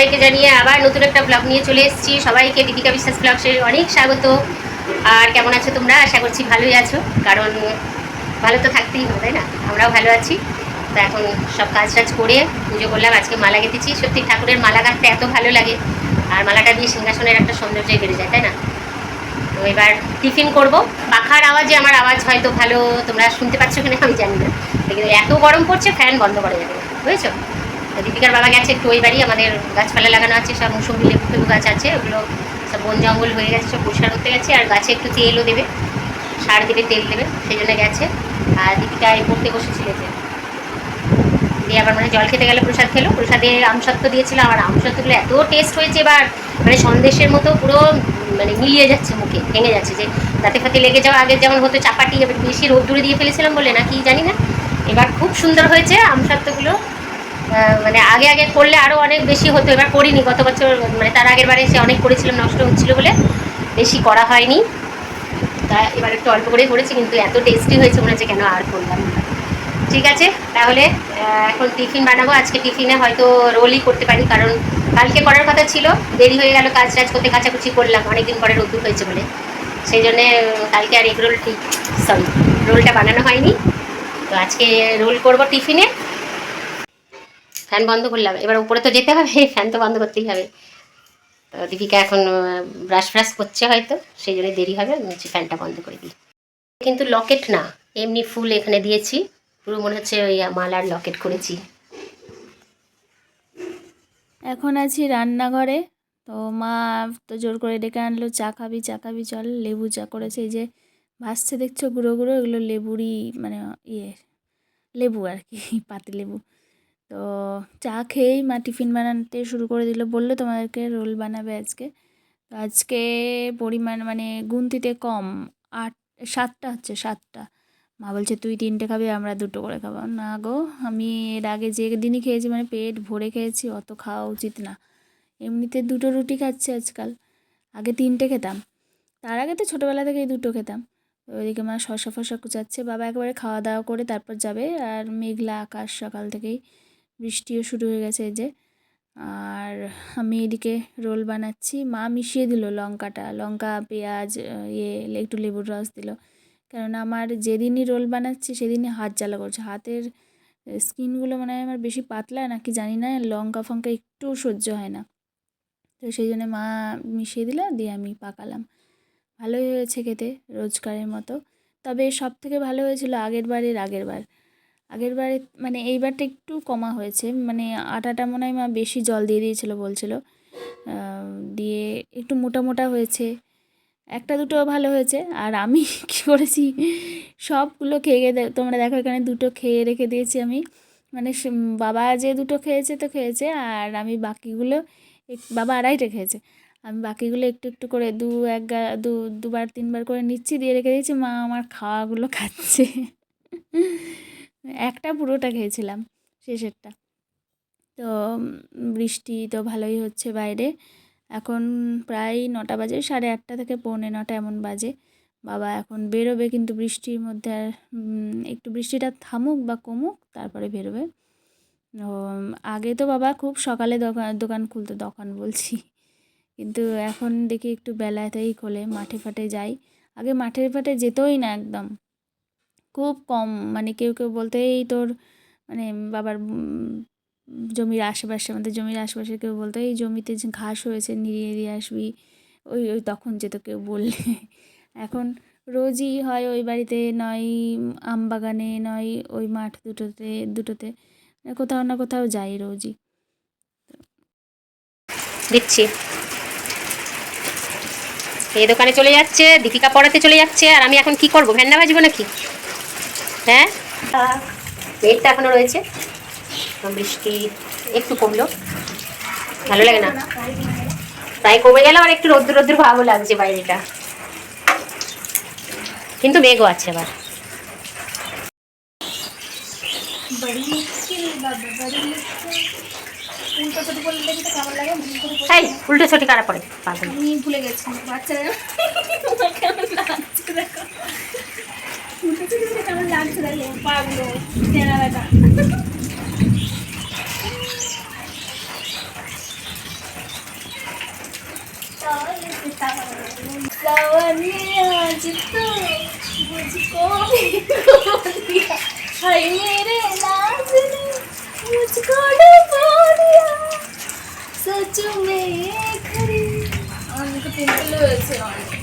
সবাইকে জানিয়ে আবার নতুন একটা ব্লগ নিয়ে চলে এসেছি। সবাইকে দীপিকা বিশ্বাস ব্লগসের অনেক স্বাগত। আর কেমন আছো তোমরা? আশা করছি ভালোই আছো। কারণ ভালো তো থাকতেই হবে, তাই না? আমরাও ভালো আছি। তো এখন সব কাজ টাজ করে পুজো করলাম, আজকে মালা গেঁথেছি। সত্যি ঠাকুরের মালা গাঁথতে এত ভালো লাগে। আর মালাটা দিয়ে সিংহাসনের একটা সৌন্দর্যই বেড়ে যায়, তাই না? তো এবার টিফিন করব। পাখার আওয়াজে আমার আওয়াজ হয়তো ভালো তোমরা শুনতে পাচ্ছ কিনা আমি জানি না। কিন্তু এত গরম পড়ছে, ফ্যান বন্ধ করা যাবে বুঝেছ? দীপিকার বাবা গেছে একটু ওই বাড়ি, আমাদের গাছপালা লাগানো আছে, সব মুসম্বি লেবু ফেবু গাছ আছে, ওগুলো সব বন জঙ্গল হয়ে গেছে, সব পরিষ্কার করতে গেছে, আর গাছে একটু তেলও দেবে, সার দেবে, তেল দেবে, সেই জন্য গেছে। আর দীপিকা এই পড়তে বসেছিল যে, দিয়ে আবার মানে জল খেতে গেলে, প্রসাদ খেলো, প্রসাদে আমসত্ব দিয়েছিল আর আমসত্বগুলো এত টেস্ট হয়েছে এবার মানে সন্দেশের মতো পুরো মানে মিলিয়ে যাচ্ছে মুখে, ভেঙে যাচ্ছে যে দাঁতে ফাতে লেগে যাওয়া আগে যেমন হতো চাপাটি, এবার বেশি রোদ্দুরে দিয়ে ফেলেছিলাম বলে না কি জানি না। এবার খুব সুন্দর হয়েছে আমসত্বগুলো মানে আগে আগে করলে আরও অনেক বেশি হতো, এবার করিনি, গত বছর মানে তার আগের বারে এসে অনেক করেছিলাম, নষ্ট হচ্ছিল বলে বেশি করা হয়নি। তা এবার একটু অল্প করেই করেছি, কিন্তু এত টেস্টি হয়েছে মনে হচ্ছে কেন আর করলাম। ঠিক আছে, তাহলে এখন টিফিন বানাবো, আজকে টিফিনে হয়তো রোলই করতে পারি, কারণ কালকে করার কথা ছিল, দেরি হয়ে গেল, কাজ টাজ করতে কাচাকুচি করলাম, অনেকদিন পরে রোদ্দুর হয়েছে বলে। সেই জন্যে কালকে আর এগ রোল ঠিক সরি রোলটা বানানো হয়নি। তো আজকে রোল করব টিফিনে। ফ্যান বন্ধ করলাম এবার উপরে তো যেতে হবে, ফ্যান তো বন্ধ করতেই হবে। তো দীপিকা এখন ব্রাশ ফ্রাশ করছে হয়তো, সেই জন্য দেরি হবে ফ্যানটা বন্ধ করে দিই। কিন্তু লকেট না, এমনি ফুল এখানে দিয়েছি, পুরো মনে হচ্ছে ওই মালার লকেট করেছি। এখন আছি রান্নাঘরে, তো মা তো জোর করে ডেকে আনলো, চা খাবি চা খাবি, চল, লেবু চা করেছে, এই যে ভাসছে দেখছ গুঁড়ো গুঁড়ো, এগুলো লেবুরই মানে ইয়ে লেবু আর কি পাতি লেবু তো চা খেয়েই মা টিফিন বানাতে শুরু করে দিল, বলল তোমাদেরকে রোল বানাবে আজকে। তো আজকে পরিমাণ মানে গুনতিতে কম, আট, সাতটা হচ্ছে, সাতটা। মা বলছে, তুই তিনটে খাবি, আমরা দুটো করে খাব। না গো, আমি এর আগে যে দিনই খেয়েছি মানে পেট ভরে খেয়েছি, অত খাওয়া উচিত না। এমনিতে দুটো রুটি খাচ্ছি আজকাল। আগে তিনটে খেতাম। তার আগে তো ছোটোবেলা থেকেই দুটো খেতাম। ওইদিকে মা শশা ফসা কুচাচ্ছে, বাবা একেবারে খাওয়া দাওয়া করে তারপর যাবে, আর মেঘলা আকাশ সকাল থেকেই। বৃষ্টিও শুরু হয়ে গেছে যে। আর আমি এদিকে রোল বানাচ্ছি। মা মিশিয়ে দিল লঙ্কাটা। লঙ্কা, পেঁয়াজ ইয়ে একটু লেবুর রস দিল। কেননা আমার যেদিনই রোল বানাচ্ছি সেদিনই হাত জ্বালা করছে। হাতের স্কিনগুলো মানে আমার বেশি পাতলা নাকি জানি না। লঙ্কা, ফঙ্কা একটু সহ্য হয় না। তো সেই জন্য মা মিশিয়ে দিল, দিয়ে আমি পাকালাম। ভালোই হয়েছে খেতে, রোজকারের মতো। তবে সব থেকে ভালো হয়েছিল আগের বারের আগের বার। আগের বারে মানে এইবারটা একটু কমা হয়েছে। মানে আটাটা মনে হয় মা বেশি জল দিয়ে দিয়েছিল বলছিল। দিয়ে একটু মোটা মোটা হয়েছে। একটা দুটো ভালো হয়েছে। আর আমি কী করেছি? সবগুলো খেয়ে তোমরা দেখো এখানে দুটো খেয়ে রেখে দিয়েছি আমি। মানে বাবা যে দুটো খেয়েছে তো খেয়েছে। আর আমি বাকিগুলো বাবা আড়াইটে খেয়েছে। আমি বাকিগুলো একটু একটু করে দু, এক দু, দুবার, তিনবার করে নিচ্ছি, দিয়ে রেখে দিয়েছি। মা আমার খাওয়াগুলো খাচ্ছে। একটা পুরোটা খেয়েছিলাম শেষেরটা। তো বৃষ্টি তো ভালোই হচ্ছে বাইরে। এখন প্রায় নটা বাজে, সাড়ে আটটা থেকে পৌনে নটা এমন বাজে। বাবা এখন বেরোবে কিন্তু বৃষ্টির মধ্যে আর একটু বৃষ্টিটা থামুক বা কমুক তারপরে বেরোবে। আগে তো বাবা খুব সকালে দোকান দোকান খুলতো, দোকান বলছি। কিন্তু এখন দেখি একটু বেলাতেই খোলে, মাঠে ফাটে যাই। আগে মাঠে ফাটে যেতই না একদম। খুব কম মানে কেউ কেউ বলতে, এই তোর মানে বাবার জমির আশেপাশে, আমাদের জমির আশেপাশে কেউ বলতো, এই জমিতে যে ঘাস হয়েছে নিয়ে দিয়ে আসবি। ওই ওই তখন যেত কেউ বললে। এখন রোজই হয় ওই বাড়িতে, নয় আম বাগানে, নয় ওই মাঠ দুটোতে দুটোতে, কোথাও না কোথাও যাই রোজই। দিচ্ছি। এই দোকানে চলে যাচ্ছে, দীপিকা পড়াতে চলে যাচ্ছে, আর আমি এখন কি করব? ভ্যান্ডা ভাজবো নাকি? হ্যাঁ? মেঘটা এখনও রয়েছে। বৃষ্টি একটু কমলো। ভালো লাগে না? তাই কমে গেল আর একটু রোদ্দুর রোদ্দুর ভালো লাগছে বাইরেটা। কিন্তু মেঘও আছে আবার। উল্টো ছোটি কারা পড়ে? ভুলে গেছি। বাচ্চারা কেমন লাগছে দেখো পাগলো চেনা ব্যথা हाय मेरे लाज ने मुझको डुबा दिया हाँ, सच में ये खरी। और मेरे को पिंपल हो रहे हैं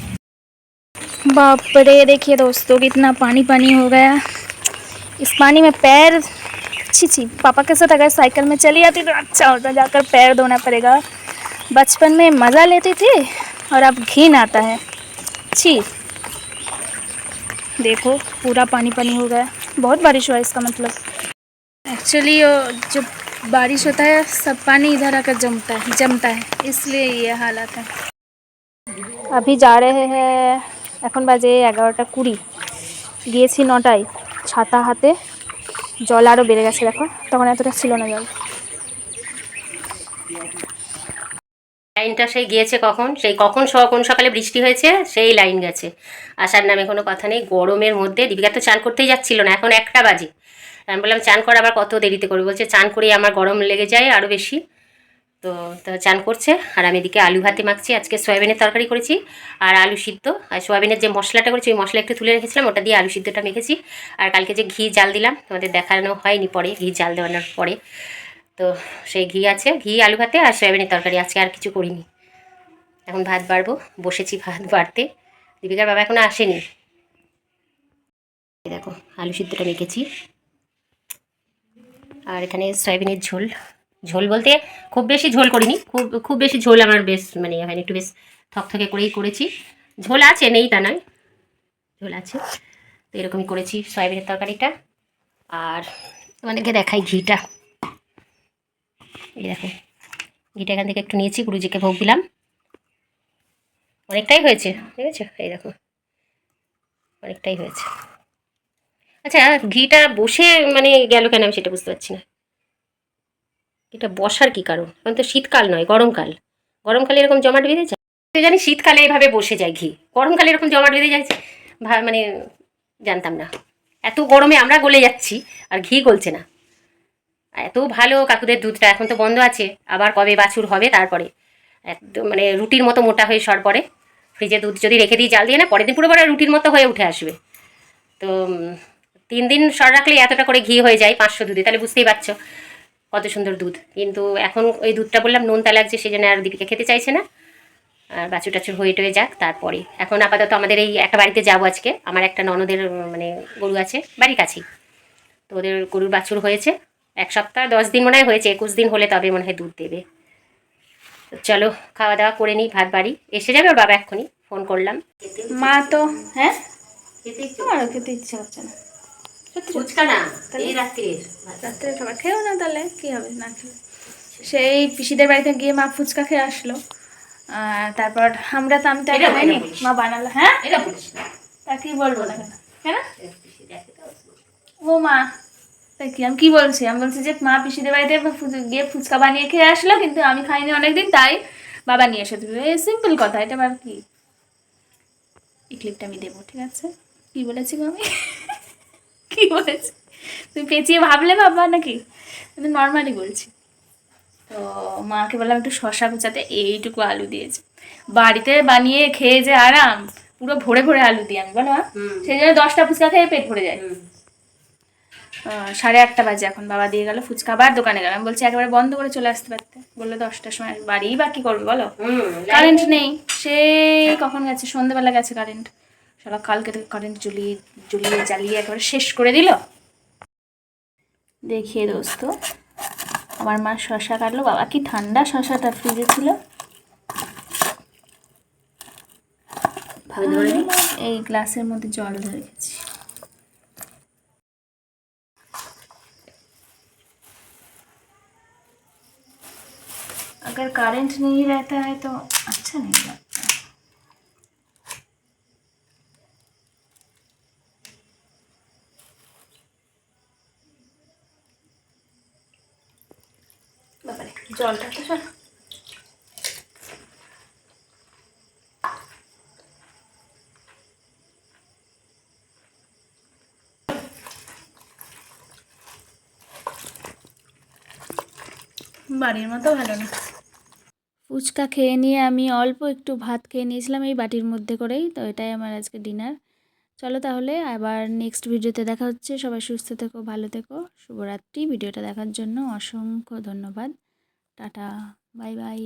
बाप रे देखिए दोस्तों, कितना पानी पानी हो गया। इस पानी में पैर, छी छी, पापा के साथ अगर साइकिल में चली जाती तो अच्छा होता, जाकर पैर धोना पड़ेगा। बचपन में मज़ा लेती थी और अब घिन आता है। छी। देखो, पूरा पानी पानी हो गया। बहुत बारिश हुआ इसका मतलब। एक्चुअली जो बारिश होता है, सब पानी इधर आकर जमता है जमता है, इसलिए ये हालात है। अभी जा रहे हैं এখন বাজে এগারোটা কুড়ি। গিয়েছি নটায়। ছাতা হাতে জল আরও বেড়ে গেছে দেখো, তখন এতটা ছিল না জল। লাইনটা সেই গিয়েছে কখন? সেই কখন কোন সকালে বৃষ্টি হয়েছে? সেই লাইন গেছে। আসার নামে কোনো কথা নেই। গরমের মধ্যে দীপিকা তো চান করতেই যাচ্ছিল না। এখন একটা বাজে। আমি বললাম, চান করা, আবার কত দেরিতে করবে? বলছে, চান করেই আমার গরম লেগে যায় আরও বেশি। তো তো চান করছে। আর আমি এদিকে আলু ভাতে মাখছি। আজকে সয়াবিনের তরকারি করেছি আর আলু সিদ্ধ। আর সয়াবিনের যে মশলাটা করেছি, ওই মশলা একটু তুলে রেখেছিলাম, ওটা দিয়ে আলু সিদ্ধটা মেখেছি। আর কালকে যে ঘি জাল দিলাম, তোমাদের দেখানো হয়নি পরে, ঘি জাল দেওয়ানোর পরে। তো সেই ঘি আছে, ঘি, আলু ভাতে আর সয়াবিনের তরকারি। আজকে আর কিছু করিনি। এখন ভাত বাড়বো। বসেছি ভাত বাড়তে। দীপিকার বাবা এখনও আসেনি। দেখো, আলু সিদ্ধটা মেখেছি। আর এখানে সয়াবিনের ঝোল। ঝোল বলতে খুব বেশি ঝোল করিনি, খুব খুব বেশি ঝোল আমার বেশ মানে এখানে একটু বেশ থকথকে করেই করেছি। ঝোল আছে, নেই তা নয়, ঝোল আছে। তো এরকমই করেছি সয়াবিনের তরকারিটা। আর তোমাদেরকে দেখাই ঘিটা। এই দেখো, ঘিটা এখান থেকে একটু নিয়েছি, গুরুজিকে ভোগ দিলাম। অনেকটাই হয়েছে ঠিক আছে এই দেখো, অনেকটাই হয়েছে। আচ্ছা ঘিটা বসে মানে গেল কেন আমি সেটা বুঝতে পারছি না। এটা বসার কি কারণ? এখন তো শীতকাল নয়, গরমকাল। গরমকালে এরকম জমাট বেঁধে যায়? তো জানি শীতকালে এইভাবে বসে যায় ঘি। গরমকালে এরকম জমাট বেঁধে ভা- মানে জানতাম না। এত গরমে আমরা গলে যাচ্ছি, আর ঘি গলছে না। এত ভালো কাকুদের দুধটা এখন তো বন্ধ আছে, আবার কবে বাছুর হবে তারপরে। একদম মানে রুটির মতো মোটা হয়ে সর পরে। ফ্রিজে দুধ যদি রেখে দিই, জাল দিয়ে না, পরের দিন পুরো রুটির মতো হয়ে উঠে আসবে। তো তিন দিন সর রাখলে এতটা করে ঘি হয়ে যায়, পাঁচশো দুধে, তাহলে বুঝতেই পারছ। কত সুন্দর দুধ। কিন্তু এখন ওই দুধটা বললাম নোনতা লাগছে সেই জন্য আর দীপিকা খেতে চাইছে না। আর বাছুর টাছুর হয়ে টয়ে যাক তারপরে। এখন আপাতত আমাদের এই একটা বাড়িতে যাব আজকে। আমার একটা ননদের মানে গরু আছে বাড়ির কাছেই। তো ওদের গরুর বাছুর হয়েছে। এক সপ্তাহ দশ দিন মনে হয় হয়েছে একুশ দিন হলে তবে মনে হয় দুধ দেবে। তো চলো খাওয়া দাওয়া করে নিই ভাত বাড়ি। এসে যাবে ওর বাবা এক্ষুনি ফোন করলাম। মা তো হ্যাঁ? খেতে ইচ্ছে হচ্ছে না। ফুচকা না এই রাত্রির। রাত্রে খাবার। খেয়েও না তাহলে কী হবে না খেলে। সেই পিসিদের বাড়িতে গিয়ে মা ফুচকা খেয়ে আসলো। তারপর আমরা তো আমি তো খাইনি মা বানালো হ্যাঁ? তা কি বলব না কেন? ও মা তা কি আমি কি বলছি? আমি বলছি যে মা পিসিদের বাড়িতে গিয়ে ফুচকা বানিয়ে খেয়ে আসলো কিন্তু আমি খাইনি অনেকদিন তাই বাবা নিয়ে এসে দিল এই সিম্পল কথা এটা আবার কি? এই ক্লিপটা আমি দেবো ঠিক আছে? কি বলেছি আমি? কি বলেছি? তুমি পেঁচিয়ে ভাবলে ভাববা নাকি? আমি নর্মালি বলছি। তো মাকে বললাম একটু শশা কুচাতে এইটুকু আলু দিয়েছে। বাড়িতে বানিয়ে খেয়ে যে আরাম পুরো ভরে ভরে আলু দিই আমি বলো সেই জন্য দশটা ফুচকা খেয়ে পেট ভরে যায়। সাড়ে আটটা বাজে এখন বাবা দিয়ে গেল ফুচকা আবার দোকানে গেলাম বলছি একেবারে বন্ধ করে চলে আসতে পারতে। বলল দশটার সময়। বাড়ি বা কি করবে বলো? কারেন্ট নেই। সে কখন গেছে? সন্ধ্যেবেলা গেছে কারেন্ট সারা কালকে থেকে কারেন্ট জ্বলিয়ে জ্বলিয়ে জ্বালিয়ে একেবারে শেষ করে দিল দেখিয়ে দোস্ত আমার মা শশা কাটলো বাবা কি ঠান্ডা শশাটা ফ্রিজে ছিল ধরে নি? এই গ্লাসের মধ্যে জল ধরে গেছি अगर करंट नहीं रहता है तो अच्छा नहीं लगता জলটা তো বাড়ির মতো ভালো না। ফুচকা খেয়ে নিয়ে আমি অল্প একটু ভাত খেয়ে নিয়েছিলাম এই বাটির মধ্যে করেই, তো এটাই আমার আজকে ডিনার চলো তাহলে, আবার নেক্সট ভিডিওতে দেখা হচ্ছে। সবাই সুস্থ থেকো, ভালো থেকো। শুভরাত্রি। ভিডিওটা দেখার জন্য অসংখ্য ধন্যবাদ। Tata bye bye.